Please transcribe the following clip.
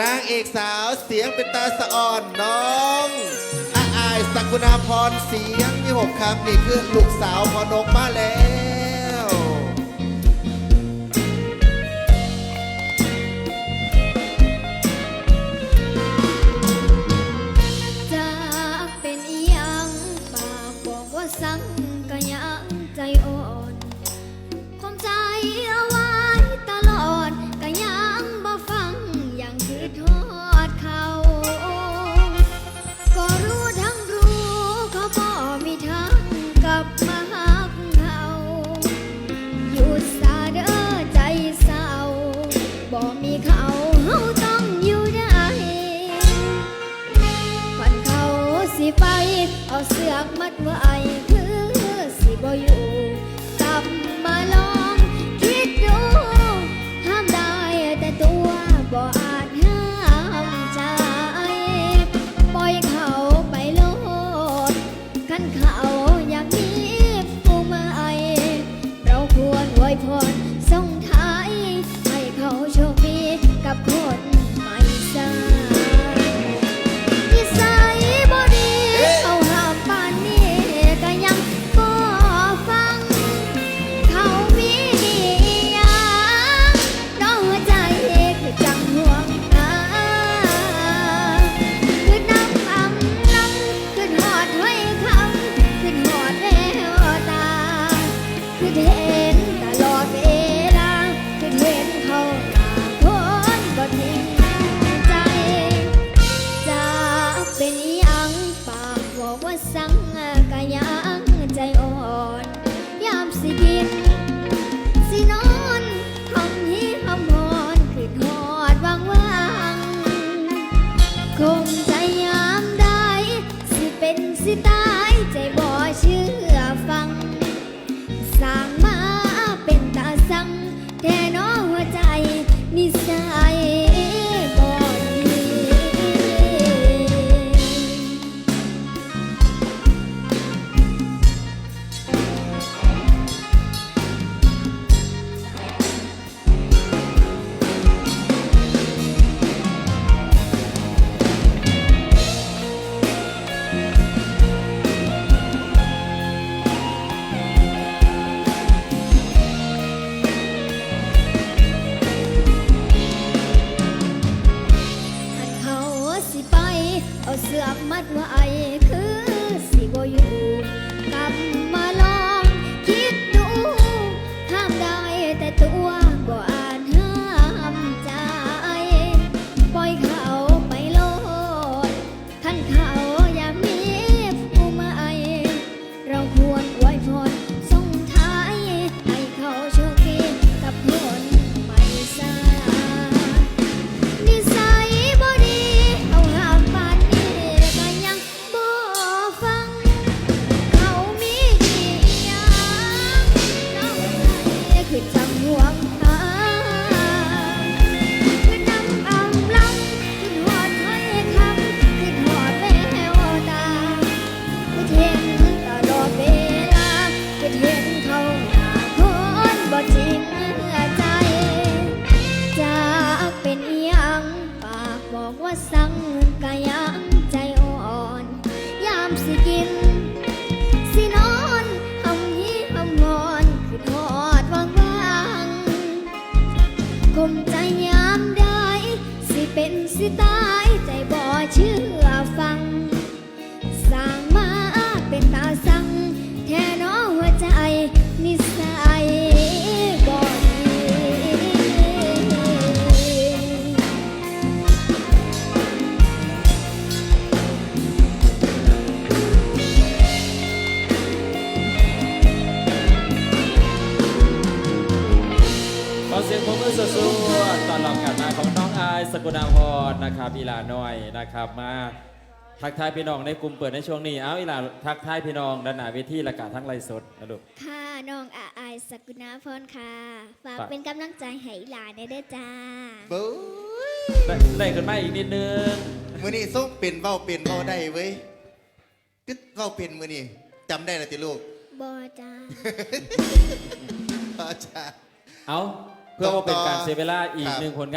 นางเอกสาวเสียงเป็นตาสะอ่อนน้องอาอายสักุณาพรเสียงมีหกครับนี่คือลูกสาวพอนกมาแล้ว เขาเฮาต้องอยู่ได้วันเขาสิไป เอาเสือกมัดไว้ ว่าสั่งกะยังใจอ่อน ยามสิกิน สินอนห้องฮีห้องหอนคือทอดวางวางคงใจยามได้ สิเป็นสิตาย ใจบ่เชื่อฟัง สร้าง เอาเสือกมัดไว้คือสิบ่อยู่กลั ว่าสังกาย สกุณาพรนะครับอีหลาน้อยนะครับมาทักทายพี่น้องในกลุ่มเปิดในช่วงนี้เอาอีหลาทักทายพี่น้องด้านหน้าเวทีและกาทั้งไลฟ์สดนะลูกค่ะน้องอาอายสกุณาพรค่ะฝากฝากเป็นกำลังใจให้หลานได้เด้อจ้าบู๊ได้ได้กันมาอีกนิดนึงมือนี่ส่งเป็นเบ้าเป็นเบ้าได้เว้ยกึดเบ้าเป็นมือนี่จำได้ละติลูกบอจ้าอาจารย์เอาเพื่อว่าเป็นการต่อเสียเวลาอีกครับหนึ่งผลงาน